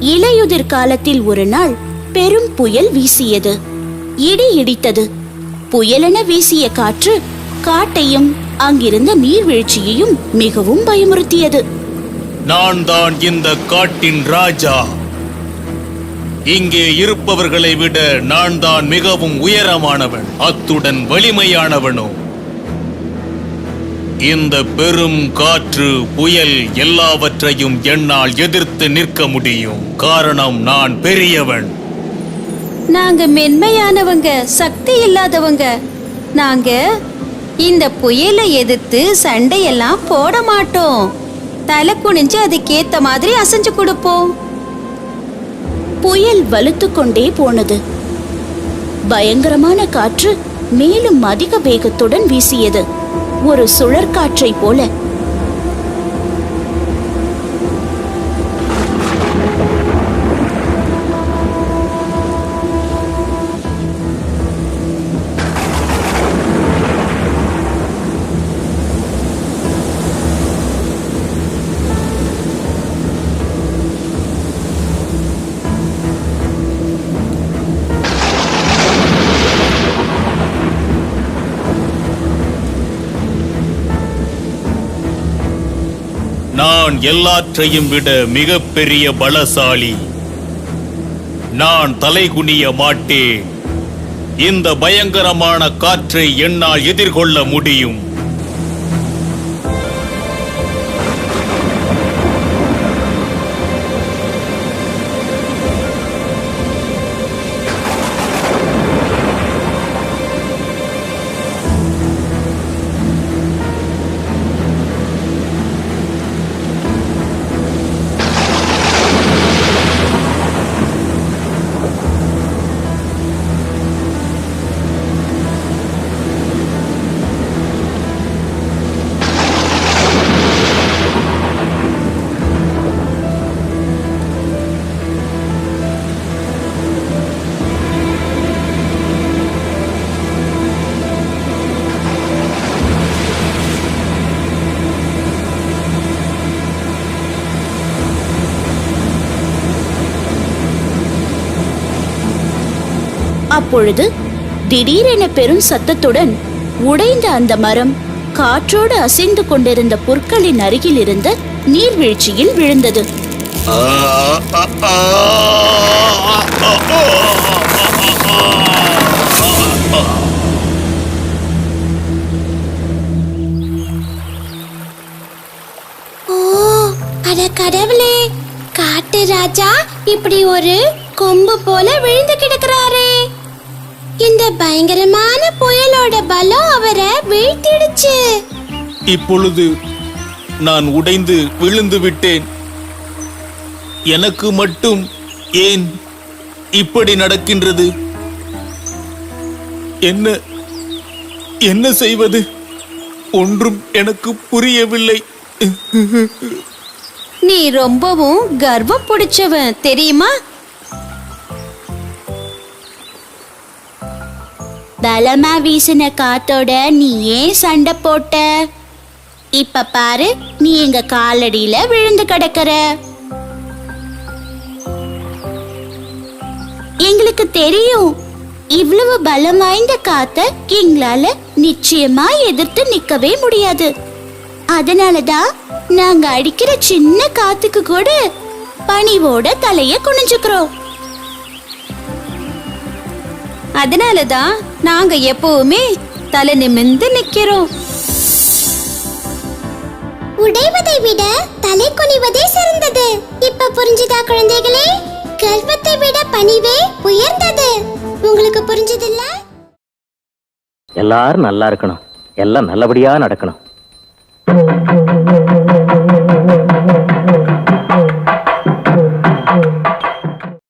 இலையுதிர் காலத்தில் ஒரு நாள் பெரும் புயல் வீசியது. இடி இடித்தது. புயலென வீசிய காற்று காட்டையும் அங்கிருந்த நீர்வீழ்ச்சியையும் மிகவும் பயமுறுத்தியது. நான் தான் இந்த காட்டின் ராஜா. இங்கே இருப்பவர்களை விட நான் தான் மிகவும் உயரமானவன் அத்துடன் வலிமையானவனும் இந்த பெரும் காற்று புயல் எல்லாவற்றையும் என்னால் எதிர்த்து நிற்க முடியும். காரணம் நான் பெரியவன். நாங்க மென்மையானவங்க சக்தி இல்லாதவங்க. நாங்க இந்த புயலை எதிர்த்து சண்டையெல்லாம் போட மாட்டோம். தலை குனிஞ்சு அதுக்கேத்த மாதிரி அசைஞ்சு கொடுப்போம். புயல் வலுத்துக் கொண்டே போனது. பயங்கரமான காற்று மேலும் அதிக வேகத்துடன் வீசியது. ஒரு சுழற்காற்றை போல நான் எல்லாற்றையும் விட மிகப்பெரிய பலசாலி. நான் தலைகுனிய மாட்டேன். இந்த பயங்கரமான காற்றை என்னால் எதிர்கொள்ள முடியும். அப்பொழுது திடீரென பெரும் சத்தத்துடன் உடைந்த அந்த மரம் காற்றோடு அசைந்து கொண்டிருந்த புற்களின் அருகில் இருந்த நீர்வீழ்ச்சியில் விழுந்தது. ஓ கடவுளே காட்டு ராஜா இப்படி ஒரு கொம்பு போல விழுந்து கிடக்கிறாரே. இந்த பயங்கரமான புயலோட பலம் அவரை வீழ்த்திடுச்சு. இப்பொழுது நான் உடைந்து விழுந்து விட்டேன். எனக்கு மட்டும் ஏன் இப்படி நடக்கின்றது? என்ன என்ன செய்வது? ஒன்றும் எனக்கு புரியவில்லை. நீ ரொம்பவும் கர்வம் பிடிச்சவன் தெரியுமா? பலமா வீசின காத்தோட நீ ஏன் சண்டை போட்ட? இப்ப பாரு நீ எங்க காலடியில விழுந்து கிடக்குற. எங்களுக்கு தெரியும் இவ்வளவு பலம் வாய்ந்த காத்த எங்களால நிச்சயமா எதிர்த்து நிக்கவே முடியாது. அதனாலதான் நாங்க அடிக்கிற சின்ன காத்துக்கு கூட பணிவோட தலைய குனிஞ்சுக்கிறோம். அதனாலதான் நாங்க எப்பவுமே தலை நிமிர்ந்து நிக்கிறோம். உடைவதை விட தலை குனிவதே சிறந்தது. இப்ப புரிஞ்சுதா குழந்தைகளே? கர்வத்தை விட பணிவே உயர்ந்தது. உங்களுக்கு புரிஞ்சதில்ல? எல்லாரும் நல்லா இருக்கணும். எல்லாம் நல்லபடியா நடக்கணும்.